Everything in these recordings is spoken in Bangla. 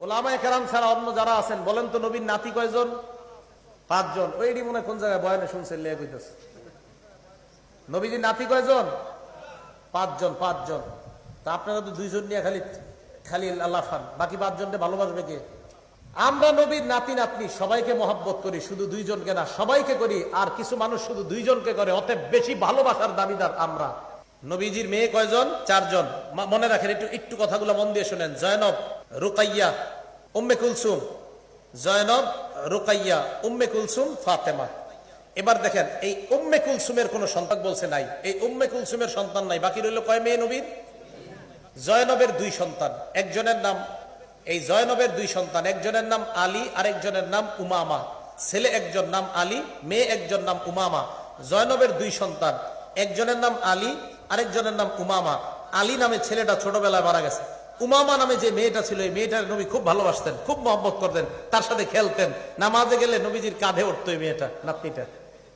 ওলামায় কেরাম ছাড়া অন্য যারা আছেন, বলেন তো নবীর নাতি কয়জন? পাঁচজন। ওইটি মনে কোন জায়গায় বয়ানে শুনছেন, লেগে কইতেছে। নবীজির নাতি কয়জন? পাঁচজন পাঁচজন। তা আপনারা তো দুইজন নিয়ে খালি খালি আল্লাহ খান। বাকি পাঁচজনকে ভালোবাসবে কে? আমরা নবীর নাতি নাতনি, সবাইকে মহব্বত করি, শুধু দুইজনকে না, সবাইকে করি। আর কিছু মানুষ শুধু দুইজনকে করে, অতএব বেশি ভালোবাসার দাবিদার আমরা। নবীজির মেয়ে কয়জন? চারজন। মনে রাখেন, একটু একটু কথাগুলো মন দিয়ে শুনেন। জয়নব রুকাইয়া, উম্মে কুলসুম। জয়নব রুকাইয়া, উম্মে কুলসুম, ফাতেমা। এবার দেখেন, এই উম্মে কুলসুমের কোন সন্তান বলছে নাই। এই উম্মে কুলসুমের সন্তান নাই। বাকি রইল কয় মেয়ে নবীর? জয়নবের দুই সন্তান। একজনের নাম এই জয়নবের দুই সন্তান। একজনের নাম আলী, আরেকজনের নাম উমামা। ছেলে একজন নাম আলী, মেয়ে একজন নাম উমামা। জয়নবের দুই সন্তান। একজনের নাম আলী আরেকজনের নাম উমামা। আলী নামে ছেলেটা ছোটবেলায় মারা গেছে। উমামা নামে যে মেয়েটা ছিল, এই মেয়েটার নবী খুব ভালোবাসতেন, খুব মহব্বত করতেন, তার সাথে খেলতেন। নামাজে গেলে নবীজির কাঁধে উঠতো এই মেয়েটা, নাতনিটা।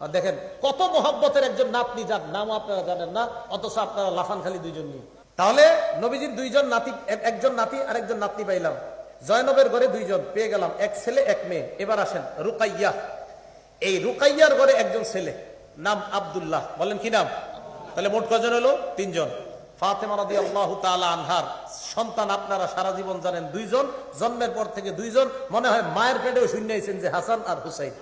আর দেখেন, কত মহব্বতের একজন নাতনি যার নাম আপনারা জানেন না, অথচ আপনারা লাফান খালি দুইজন নিয়ে। তাহলে নবীজির দুইজন নাতি একজন নাতি আর একজন নাতনি পাইলাম। জয়নবের ঘরে দুইজন, পেয়ে গেলাম এক ছেলে, এক মেয়ে। এবার আসেন রুকাইয়া। এই রুকাইয়ার ঘরে একজন ছেলে, নাম আব্দুল্লাহ। বলেন কি নাম? তাহলে মোট কজন হলো? তিনজন। ফাতেমা রাদি আল্লাহ আনহার সন্তান আপনারা সারা জীবন জানেন দুইজন জন্মের পর থেকে দুইজন। মনে হয় মায়ের পেটেও শূন্য যে হাসান আর হুসাইন।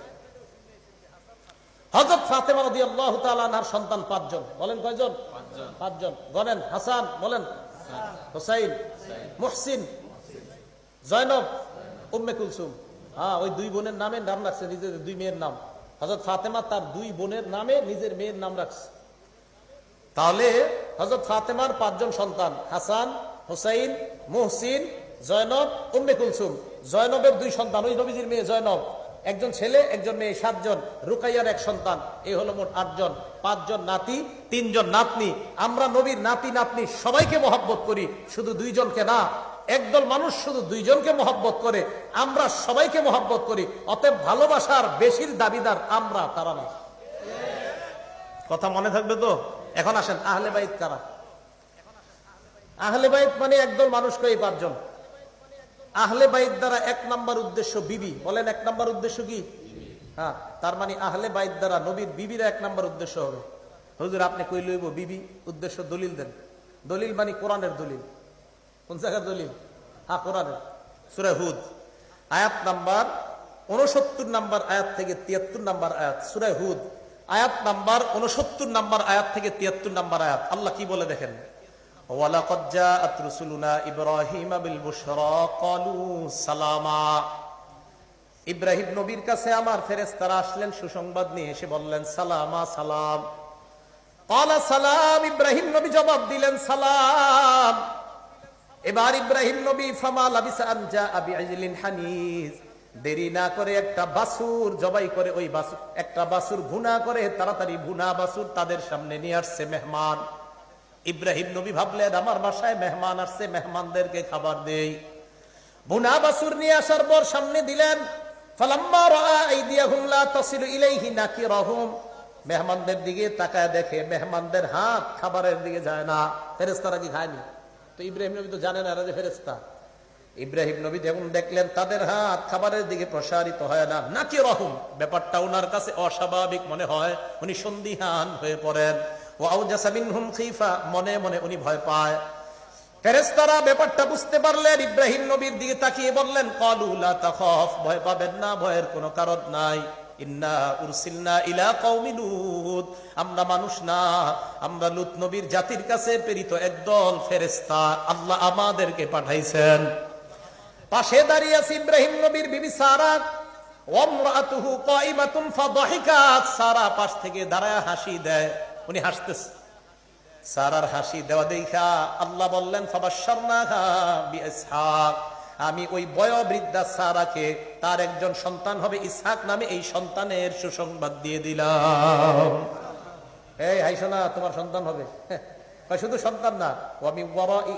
হজরত ফাতেমা রাদি আল্লাহ আনহার সন্তান পাঁচজন। বলেন কয়জন? পাঁচজন। গনেন হাসান বলেন হুসাইন মুহসিন জয়নব উম্মে কুলসুম। হ্যাঁ ওই দুই বোনের নামে নাম রাখছে নিজের দুই মেয়ের নাম। হজরত ফাতেমা তার দুই বোনের নামে নিজের মেয়ের নাম রাখছে। তাহলে হজরত ফাতেমার পাঁচজন সন্তান, হাসান, হুসাইন, মুহসিন, জয়নব, উম্মে কুলসুম। জয়নবের দুই সন্তান, ওই নবীজির মেয়ে জয়নব। একজন ছেলে, একজন মেয়ে, সাতজন। রুকাইয়ার এক সন্তান এই হলো মোট আটজন। পাঁচজন নাতি, তিনজন নাতনি। আমরা নবীর নাতি, নাতনি সবাইকে মহব্বত করি, শুধু দুইজনকে না, একদল মানুষ শুধু দুইজনকে মহব্বত করে, আমরা সবাইকে মহব্বত করি, অতএব ভালোবাসার বেশির দাবিদার আমরা, তারা না। কথা মনে থাকবে তো? এখন আসেন, আহলে বাইত কারা? আহলে বাইত মানে একদল মানুষকে এই পাঁচজন। আহলে বাইত দ্বারা এক নাম্বার উদ্দেশ্য বিবি। বলেন এক নাম্বার উদ্দেশ্য কি? হ্যাঁ তার মানে আহলে বাইত দ্বারা নবীর বিবির এক নাম্বার উদ্দেশ্য হবে। হুজুর, আপনি কই লইব? বিবি, উদ্দেশ্য দলিল দেন। দলিল মানে কোরআনের দলিল। কোন জায়গার দলিল? হ্যাঁ কোরআনের। সুরে হুদ। আয়াত নাম্বার উনসত্তর নাম্বার আয়াত থেকে তিয়াত্তর নাম্বার আয়াত। সুরে হুদ। আয়াত নাম্বার উনসত্তর নাম্বার আয়াত থেকে তিয়াত্তর নাম্বার আয়াত। আল্লাহ কি বলে দেখেন? ওয়ালাকাদ জাআত রুসুলুনা ইব্রাহিমা বিল বুশরা সালামা। ইব্রাহিম নবীর কাছে আমার ফেরেশতারা আসলেন সুসংবাদ নিয়ে এসে বললেন, সালামা, সালাম। ক্বালা, সালাম। ইব্রাহিম নবী জবাব দিলেন, সালাম। এবার ইব্রাহিম নবী, ফামা লাবিসা আন জাআ বিআজলিন হানিজ দেরি না করে একটা বাসুর জবাই করে ওই বাসুর একটা বাসুর ভুনা করে, তাড়াতাড়ি ভুনা বাসুর তাদের সামনে নিয়ে আসছে মেহমান। ইব্রাহিম নবী ভাবলেন, আমার বাসায় মেহমান আসছে, মেহমানদেরকে খাবার দেই। ভুনা বাসুর নিয়ে আসার পর সামনে দিলেন মেহমানদের দিকে তাকায় দেখে মেহমানদের হাত খাবারের দিকে যায় না। ফেরেশতারা কি খায়নি? তো ইব্রাহিম নবী তো জানেন এরা যে ফেরেশতা। ইব্রাহিম নবী যেমন দেখলেন তাদের হাত খাবারের দিকে প্রসারিত হয় না, নাকি রহম? ব্যাপারটা ওনার কাছে অস্বাভাবিক মনে হয়, উনি সন্দিহান হয়ে পড়েন। মনে মনে উনি ভয় পায়। ফেরেস্তারা ব্যাপারটা বুঝতে পারলেন, ইব্রাহিম নবীর দিকে তাকিয়ে বললেন, কলু লা তাখাফ ভয় পাবেন না, ভয়ের কোনো কারণ নাই। আমরা মানুষ না, আমরা জাতির কাছে প্রেরিত একদল ফেরেশতা, আল্লাহ আমাদেরকে পাঠাইছেন। পাশে দাঁড়িয়ে আছে ইব্রাহিম নবীর বিবি সারা। ওমরাতুহু কাইমাতুন ফাদাহিকাত। সারা পাশ থেকে দাঁড়ায় হাসি দেয়। উনি হাসতেছে। সারার হাসি দেওয়া দেখা আল্লাহ বললেন, ফাবাশশারনাহা বিইসহাক। আমি ওই বয়োবৃদ্ধা সারাকে, তার একজন সন্তান হবে ইসহাক নামে এই সন্তানের সুসংবাদ দিয়ে দিলাম। এই হাইসোনা তোমার সন্তান হবে। কয় শুধু সন্তান না। আমি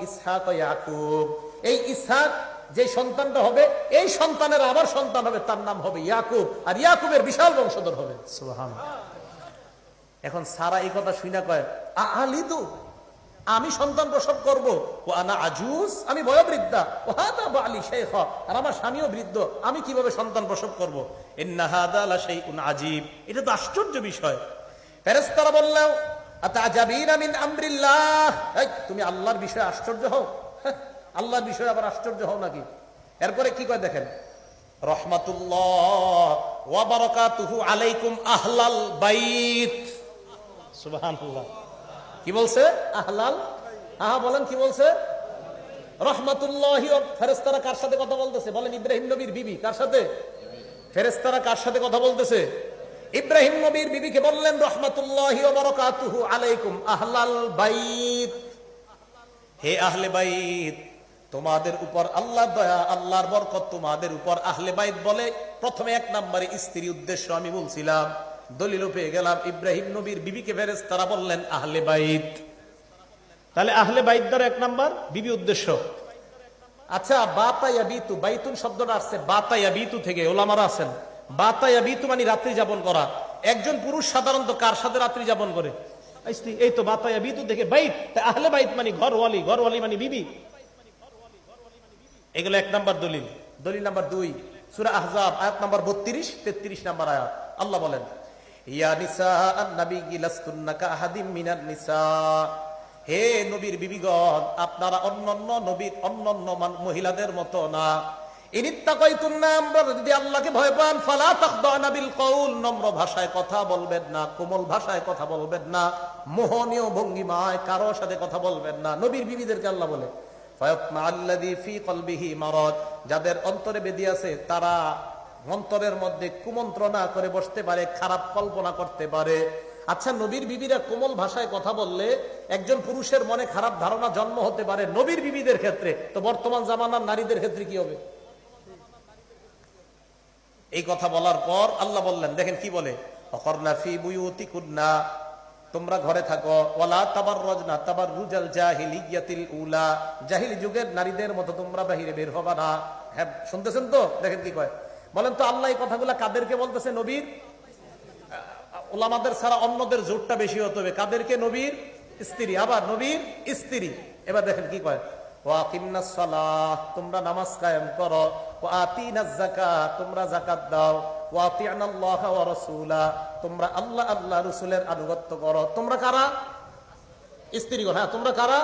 ইসহাক ইয়াকুব। এই ইসহাক যে সন্তানটা হবে এই সন্তানের আবার সন্তান হবে তার নাম হবে ইয়াকুব। আর ইয়াকুবের বিশাল বংশধর হবে। এখন সারা এই কথা শুই না কয় আলী তো আমি সন্তান প্রসব করব। ও আনা আজুজ আমি বয়োবৃদ্ধা। ও হাদা বালি শেখ আর আমার স্বামীও বৃদ্ধ। আমি কীভাবে সন্তান প্রসব করব? আজীব। এটা তো আশ্চর্য বিষয়। ফেরেস্তারা আমরিল্লাহ? তুমি আল্লাহর বিষয়ে আশ্চর্য হও। আল্লাহর বিষয়ে আবার আশ্চর্য হও নাকি? এরপরে কি কয় দেখেন? রহমাতুল্লাহ ওয়া বারাকাতুহু আলাইকুম আহলাল বাইত। সুবহানাল্লাহ। কি বলছে? আহলাল? আহা বলেন কি বলছে? রহমাতুল্লাহি ও ফেরেশতারা কার সাথে কথা বলতেছে? বলেন ইব্রাহিম নবীর বিবি কার সাথে? ফেরেশতারা কার সাথে কথা বলতেছে? ইব্রাহিম নবীর বিবিকে বললেন রহমাতুল্লাহি ওয়া বারাকাতুহু আলাইকুম আহলাল বাইত। হে আহলে বাইত তোমাদের উপর আল্লাহ দয়া, আল্লাহর বরকত তোমাদের উপর আহলে বাইত বলে। প্রথমে এক নম্বরে স্ত্রী উদ্দেশ্য আমি বলছিলাম দলিল পেয়ে গেলাম, ইব্রাহিম নবীর বিবিকে ফেরেস তারা বললেন, আহলে বাইত। তাহলে আহলে বাইত দ্বারা এক নাম্বার, বিবি উদ্দেশ্য। আচ্ছা বাতায়া বিতু, বাইতুন শব্দটা আসছে, বাতায়া বিতু থেকে ওলামারা আছেন। বাতায়া বিতু মানে রাত্রি যাপন করা। একজন পুরুষ সাধারণত কার সাথে রাত্রি যাপন করে? এই তো বাতায়া বিতু থেকে বাইত। আহলে বাইত মানে ঘরওয়ালি ঘরওয়ালি মানে বিবি। এগুলো এক নাম্বার দলিল। দলিল নাম্বার দুই, সুরা আহজাব, আয়াত নাম্বার বত্রিশ, তেত্রিশ নাম্বার আয়াত। আল্লাহ বলেন হে আপনারা মহিলাদের মতো না। যদি ভয় পান, ফালা কওল নম্র ভাষায় কথা বলবেন না, কোমল ভাষায় কথা বলবেন না, মোহনীয় ভঙ্গিমায় কারও সাথে কথা বলবেন না। নবীর বিবিদেরকে আল্লাহ বলে যাদের অন্তরে বেদি আছে, তারা অন্তরের মধ্যে কুমন্ত্রণা করে বসতে পারে, খারাপ কল্পনা করতে পারে। আচ্ছা নবীর বিবিরা কোমল ভাষায় কথা বললে একজন পুরুষের মনে খারাপ ধারণা জন্ম হতে পারে নবীর বিবিদের ক্ষেত্রে। তো বর্তমান জামানার নারীদের ক্ষেত্রে কি হবে? এই কথা বলার পর আল্লাহ বললেন, দেখেন কি বলে? অকর্ণা ফি বুয়ুতিকুন্না। তোমরা ঘরে থাকো। ওলা তাবার রজনা তাবার রুজাল জাহিলিয়াতিল উলা। জাহিলি যুগের নারীদের মতো তোমরা বাহিরে বের হবা না। হ্যাঁ শুনতেছেন তো? দেখেন কি কয়। বলেন তো আল্লাহ এই কথাগুলা কাদেরকে বলতেছে নবীর? ওলামাদের ছাড়া অন্যদের জোরটা বেশি হতে হবে। কাদেরকে নবীর? স্ত্রী। আবার নবীর স্ত্রী। এবার দেখেন কি কয়। তোমরা নামাজ কায়েম করো। ওয়াতিনাজ যাকাত, তোমরা জাকাত দাও। তোমরা আল্লাহ আল্লাহ রাসূলের আনুগত্য করো। তোমরা কারা? স্ত্রীগণ হ্যাঁ তোমরা কারা?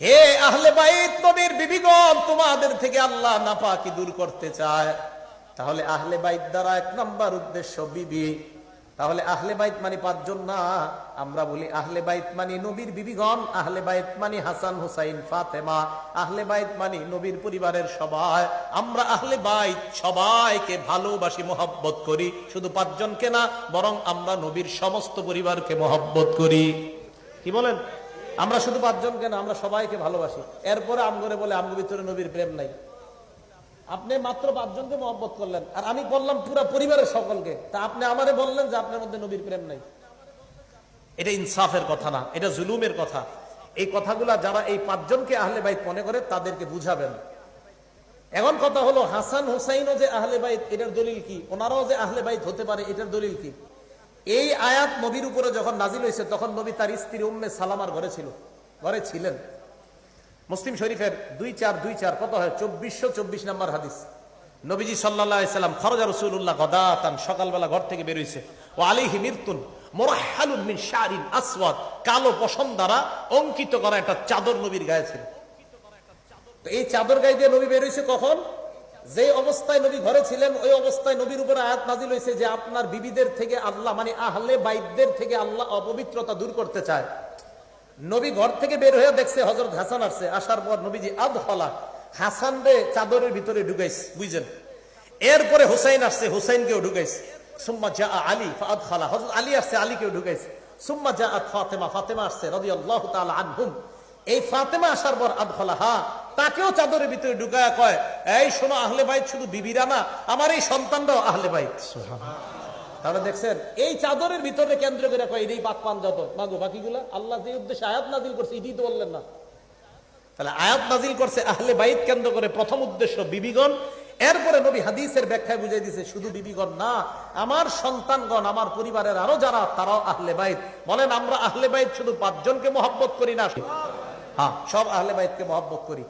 হে আহলে বাইত, নবীর বিবিগণ, তোমাদের থেকে আল্লাহ নাপাকি দূর করতে চায়। তাহলে আহলে বাইত দ্বারা এক নম্বর উদ্দেশ্য বিবি তাহলে আহলে বাইত মানে পাঁচজন না। আমরা বলি আহলে বাইত মানে নবীর বিবিগণ, আহলে বাইত মানে হাসান, হুসাইন, ফাতেমা, আহলে বাইত মানে নবীর পরিবারের সবাই। আমরা আহলে বাইত সবাইকে ভালোবাসি, মোহব্বত করি। শুধু পাঁচজনকে না, বরং আমরা নবীর সমস্ত পরিবারকে মোহব্বত করি। কি বলেন? আমরা শুধু পাঁচজনকে না, আমরা সবাইকে ভালোবাসি। এরপরে আমগরে বলে আমগো ভিতরে নবীর প্রেম নাই। আপনি মাত্র পাঁচজনকে মহব্বত করলেন। আর আমি বললাম পুরো পরিবারের সকলকে। তা আপনি আমারে বললেন যে আপনার মধ্যে নবীর প্রেম নাই। এটা ইনসাফের কথা না, এটা জুলুমের কথা। এই কথাগুলা যারা এই পাঁচজনকে আহলে বাইত মনে করে, তাদেরকে বুঝাবেন। এখন কথা হলো, হাসান হুসাইনও যে আহলে বাইত, এটার দলিল কি? ওনারাও যে আহলে বাইত হতে পারে, এটার দলিল কি? এই আয়াত নবীর উপরে যখন নাজিল হয়েছে, তখন নবী তার স্ত্রী উম্মে সালামার ঘরে ছিল। ঘরে ছিলেন। মুসলিম শরীফের দুই চার দুই চার, কত হয়? চব্বিশশো চব্বিশ নম্বর হাদিস। নবীজি সাল্লাম খরজা রসুল্লাহ গদাতান, সকালবেলা ঘর থেকে বেরোইছে ও আলিহি মৃত্যুন মোরাহালুন মিন শারিন আসওয়াদ, কালো পশম দ্বারা অঙ্কিত করা একটা চাদর নবীর গায়ে ছিল। এই চাদর গায়ে দিয়ে নবী বেরোইছে কখন? যে অবস্থায় নবী ঘরে ছিলেন, ওই অবস্থায় নবীর উপরে আয়াত নাজিল হয়েছে যে আপনার বিবিদের থেকে আল্লাহ মানে আহলে বাইদদের থেকে আল্লাহ অপবিত্রতা দূর করতে চায়। নবী ঘর থেকে বের হয়ে দেখছে হজরত হাসান আসছে। আসার পর নবীজি আদ হলা হাসান রে চাদরের ভিতরে ঢুকাইস, বুঝছেন? এরপরে হুসাইন আসছে, হুসাইনকেও ঢুকাইছে সুম্মা যা আলী ফাদ খালা হজরত আলী আসছে, আলীকেও ঢুকাইছে সুম্মা যা ফাতেমা ফাতেমা আসছে রদি আল্লাহ আনহুম। এই ফাতেমা আসার পর আদ খালা হা তাকেও চাদরের ভিতরে ঢুকায়া কয়, এই শোনো আহলে বাইত, শুধু বিবিরা না, আমার এই সন্তানরাও আহলে বাইত। তারা দেখছেন, এই চাদরের ভিতরে কেন্দ্র করে কয় এই পাক পান যত মাগো, বাকিগুলা আল্লাহ যে উদ্দেশ্যে আয়াত নাজিল করছে এটি তো বললেন না। তাহলে আয়াত নাজিল করছে আহলে বাইত কেন্দ্র করে প্রথম উদ্দেশ্য বিবিগণ। এরপরে নবী হাদিসের ব্যাখ্যায় বুঝাই দিছে, শুধু বিবিগণ না, আমার সন্তানগণ, আমার পরিবারের আরও যারা, তারাও আহলে বাইত। বলেন, আমরা আহলে বাইত শুধু পাঁচজনকে মহব্বত করি না। হ্যাঁ সব আহলে বাইতকে মহব্বত করি।